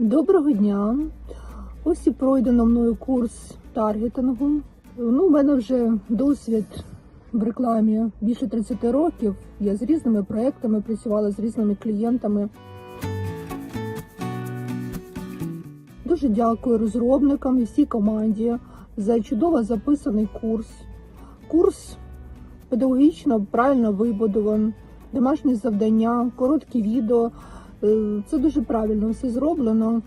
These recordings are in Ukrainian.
Доброго дня! Ось і пройдено мною курс таргетингу. Ну, у мене вже досвід в рекламі більше 30 років. Я з різними проектами працювала з різними клієнтами. Дуже дякую розробникам і всій команді за чудово записаний курс. Курс педагогічно правильно вибудований, домашні завдання, короткі відео. Е, Це дуже правильно все зроблено.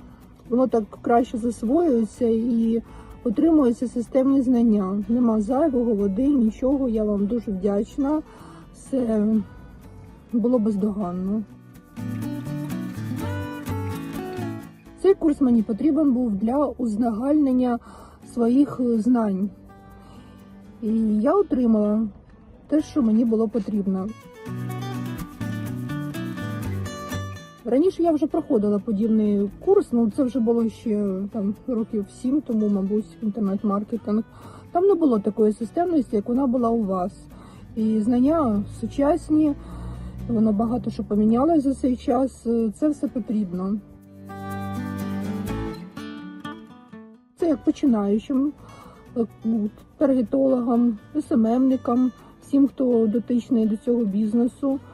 Воно так краще засвоюється і отримуються системні знання. Нема зайвого, води, нічого. Я вам дуже вдячна. Все було бездоганно. Цей курс мені потрібен був для узагальнення своїх знань. І я отримала те, що мені було потрібно. Раніше я вже проходила подібний курс, ну це вже було ще там років сім тому, мабуть, інтернет-маркетинг. Там не було такої системності, як вона була у вас. І знання сучасні, воно багато що помінялося за цей час. Це все потрібно. Це як починаючим е, таргетологам, СММникам, всім, хто дотичний до цього бізнесу, е,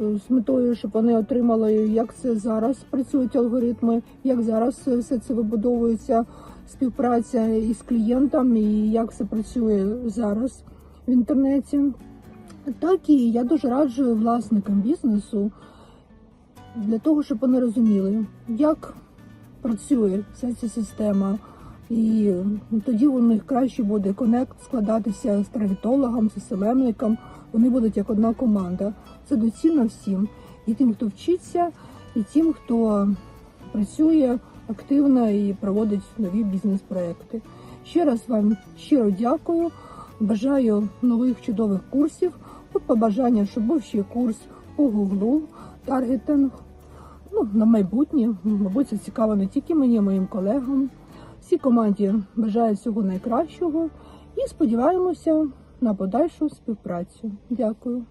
з метою, щоб вони отримали, як це зараз працюють алгоритми, як зараз все це вибудовується, співпраця із клієнтом, і як все працює зараз в інтернеті. Так і я дуже раджу власникам бізнесу для того, щоб вони розуміли, як працює вся ця система. І ну, тоді у них краще буде конект складатися з таргетологом, з СММником. Вони будуть як одна команда. Це доцільно всім. І тим, хто вчиться, і тим, хто працює активно і проводить нові бізнес-проекти. Ще раз вам щиро дякую. Бажаю нових чудових курсів. От побажання, щоб був ще курс по гуглу, таргетинг. Ну, на майбутнє, мабуть, це цікаво не тільки мені, а моїм колегам. Всій команді бажаю всього найкращого і сподіваємося на подальшу співпрацю. Дякую.